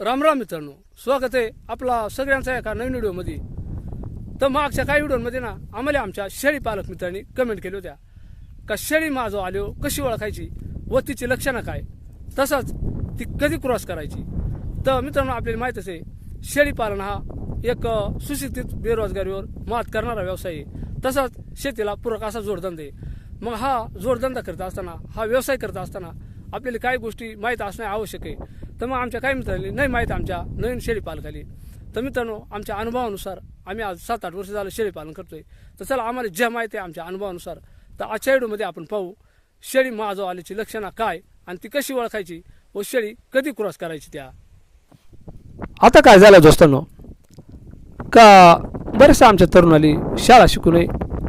राम राम मित्रांनो स्वागत आहे आपला सगळ्यांचा एका नवीन व्हिडिओमध्ये. तर मागच्या काही व्हिडिओमध्ये ना आम्हाला आमच्या शेळी पालक मित्रांनी कमेंट केल्या होत्या. का शेळी माझं आलो कशी ओळखायची व तिची लक्षणं काय? तसंच ती कधी क्रॉस करायची? तर मित्रांनो आपल्याला माहीतच आहे शेळी पालन हा एक सुशिक्षित बेरोजगारीवर मात करणारा व्यवसाय आहे. तसंच शेतीला पूरक असा जोडधंदा आहे. मग हा जोडधंदा करत असताना हा व्यवसाय करत असताना आपल्याला काही गोष्टी माहीत असणे आवश्यक आहे. तर मग आमच्या काही मित्रांनी नाही माहीत आमच्या नवीन शेळी पालकाली तर मित्रांनो आमच्या अनुभवानुसार आम्ही आज सात आठ वर्ष झालं शेळी पालन करतोय. तर चला आम्हाला ज्या माहिती आहे आमच्या अनुभवानुसार तर आजच्या व्हिडिओमध्ये आपण पाहू शेळी माझो आल्याची लक्षणं काय आणि ती कशी ओळखायची व शेळी कधी क्रॉस करायची त्या. आता काय झालं दोस्तांनो? का बरेचसे आमच्या तरुणाली शाळा शिकूनही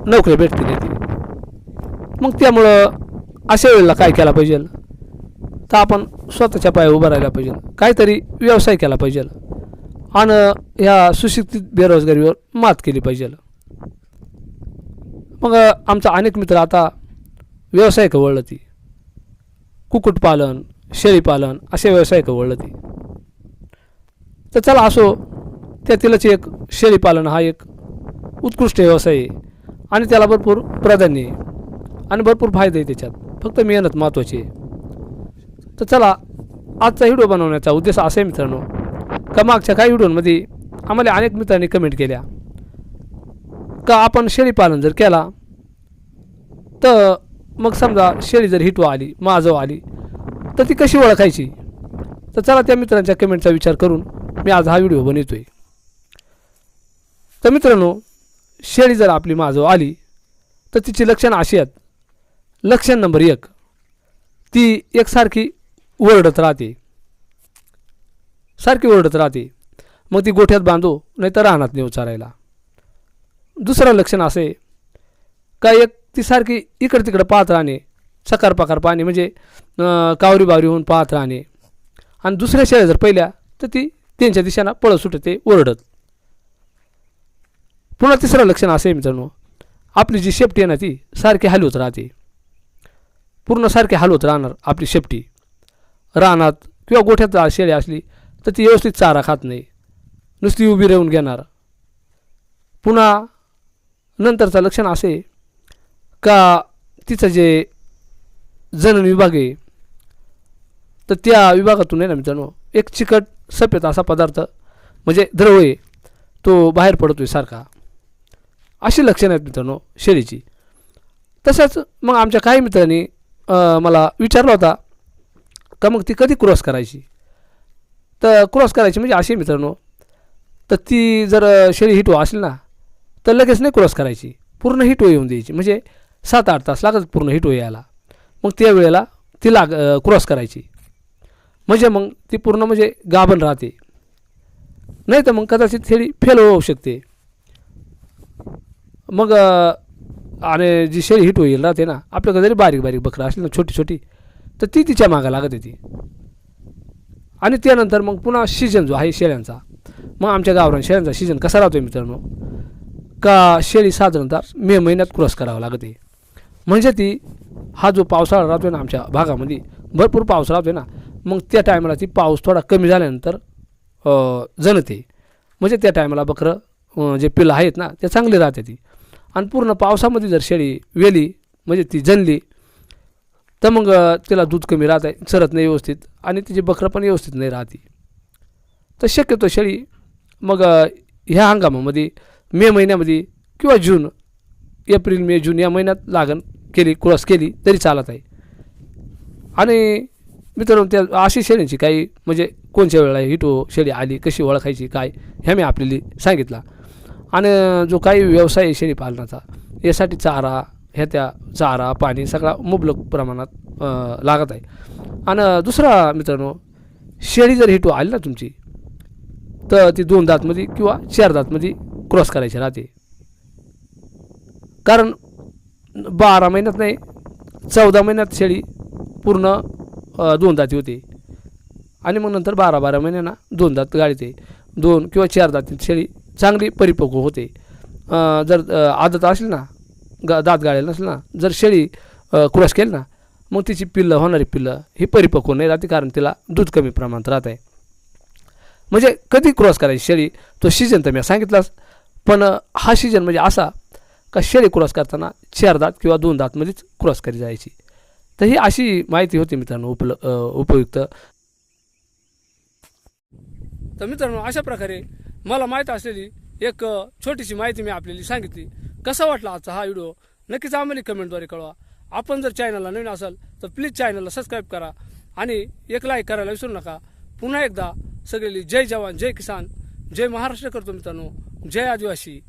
नोकरी भेटते नाही मग त्यामुळं अशा वेळेला काय केला पाहिजे? तर आपण स्वतःच्या पाया उभं राहिला पाहिजे. काहीतरी व्यवसाय केला पाहिजे. आणि ह्या सुशिक्षित बेरोजगारीवर मात केली पाहिजे. मग आमचा अनेक मित्र आता व्यवसाय कवळलं ती. कुक्कुटपालन शेळीपालन असे व्यवसाय वळलं ती. तर चला असो त्यातीलच एक शेळीपालन हा एक उत्कृष्ट व्यवसाय आहे. आणि त्याला भरपूर प्राधान्य आहे. आणि भरपूर फायदे आहे त्याच्यात. फक्त मेहनत महत्त्वाची आहे. तर चला आजचा व्हिडिओ बनवण्याचा उद्देश असा आहे मित्रांनो. का मागच्या काही व्हिडिओमध्ये आम्हाला अनेक मित्रांनी कमेंट केल्या. का आपण शेळीपालन जर केला तर मग समजा शेळी जर हिटवा आली माजव आली तर ती कशी ओळखायची? तर चला त्या मित्रांच्या कमेंटचा विचार करून मी आज हा व्हिडिओ बनवतोय. तर मित्रांनो शेळी जर आपली माजव आली तर तिची लक्षणं अशी आहेत. लक्षण नंबर एक ती एकसारखी ओरडत राहते. सारखी ओरडत राहते. मग ती गोठ्यात बांधू नाही तर राहणार नेऊ चारायला दुसरं लक्षण असं आहे का एक ती सारखी इकडं तिकडं पाहत राहणे सकार पकार पाहणे म्हणजे कावरी बावरी होऊन पाहत राहणे. आणि दुसऱ्या शेळ्या जर पहिल्या तर ती त्यांच्या दिशेनं पळत सुटते ओरडत. पुन्हा तिसरं लक्षण असं आहे मित्रांनो आपली जी शेपटी आहे ना ती सारखी हलवत राहते. पूर्ण सारखी हलवत राहणार आपली शेपटी. रानात किंवा गोठ्यात शेळी असली तर ती व्यवस्थित चारा खात नाही. नुसती उभी राहून घेणार. पुन्हा नंतरचं लक्षण असे का तिचं जे जनन विभाग आहे तर त्या विभागातून आहे ना मित्रांनो एक चिकट सफेद असा पदार्थ म्हणजे द्रव आहे तो बाहेर पडतो आहे सारखा. अशी लक्षणं आहेत मित्रांनो शेळीची. तसंच मग आमच्या काही मित्रांनी मला विचारला होता का मग ती कधी क्रॉस करायची? तर क्रॉस करायची म्हणजे अशी मित्रांनो तर ती जर शरीर शेळी असेल ना तर लगेच नाही क्रॉस करायची. पूर्ण हिट येऊन द्यायची. म्हणजे सात आठ तास लागत पूर्ण हिट यायला मग त्या वेळेला ती लाग क्रॉस करायची. म्हणजे मग ती पूर्ण म्हणजे गाभण राहते. नाही तर मग कदाचित थेडी फेल होऊ शकते. मग आणि जी शेळी हिट होईल राहते ना आपल्याकडे जरी बारीक बारीक बकरं असली ना छोटी छोटी तर ती तिच्या मागं लागत होती. आणि त्यानंतर मग पुन्हा सीजन जो आहे शेळ्यांचा मग आमच्या गावरान शेळ्यांचा सीजन कसा राहतो मित्रांनो? का शेळी साधारणतः मे महिन्यात क्रॉस करावं लागते म्हणजे ती हा जो पावसाळा राहतो ना आमच्या भागामध्ये भरपूर पाऊस राहतो ना मग त्या टायमाला ती पाऊस थोडा कमी झाल्यानंतर जनते म्हणजे त्या टायमाला बकरं जे पिल्लं आहेत ना ते चांगली राहते ती. आणि पूर्ण पावसामध्ये जर शेळी वेली म्हणजे ती जनली तर मग तिला दूध कमी राहत आहे चरत नाही व्यवस्थित आणि तिची बकरं पण व्यवस्थित नाही राहते. तर शक्यतो शेळी मग ह्या हंगामामध्ये मे महिन्यामध्ये किंवा जून एप्रिल मे जून या महिन्यात लागण केली क्रॉस केली तरी चालत आहे. आणि मित्रांनो त्या अशी शेळींची काही म्हणजे कोणत्या वेळेला हिटो शेळी आली कशी ओळखायची काय ह्या मी आपल्याला सांगितला. आणि जो काही व्यवसाय आहे शेळी पालनाचा यासाठी चारा ह्या त्या चारा पाणी सगळा मुबलक प्रमाणात लागत आहे. आणि दुसरा मित्रांनो शेळी जर हिटू आली ना तुमची तर ती दोन दातमध्ये किंवा चार दातमध्ये क्रॉस करायची राहते. कारण बारा महिन्यात नाही चौदा महिन्यात शेळी पूर्ण दोन दाती होते. आणि मग नंतर बारा बारा महिन्यांना दोन दात गाळीते. दोन किंवा चार दाती शेळी चांगली परिपक्व होते. जर आदत असेल ना गा दात गाळेल नसेल ना? जर शेळी क्रॉस केली ना मग तिची पिल्लं होणारी पिल्लं ही परिपक्व नाही राहते कारण तिला दूध कमी प्रमाणात राहत आहे म्हणजे कधी क्रॉस करायची शेळी? तो सीजन तर मी सांगितलाच. पण हा सीजन म्हणजे असा का शेळी क्रॉस करताना चार दात किंवा दोन दातमध्येच क्रॉस करी जायची. तर ही अशी माहिती होती मित्रांनो उपल उपयुक्त. तर मित्रांनो अशा प्रकारे मला माहीत असलेली एक छोटीशी माहिती मी आपल्याला सांगितली. कसा वाटला आजचा हा व्हिडिओ? नक्कीच आम्हाला कमेंटद्वारे कळवा. आपण जर चॅनलला नवीन असाल तर प्लीज चॅनलला सबस्क्राईब करा आणि एक लाईक करायला विसरू नका. पुन्हा एकदा सगळी जय जवान जय किसान जय महाराष्ट्र करतो मित्रांनो. जय आदिवासी.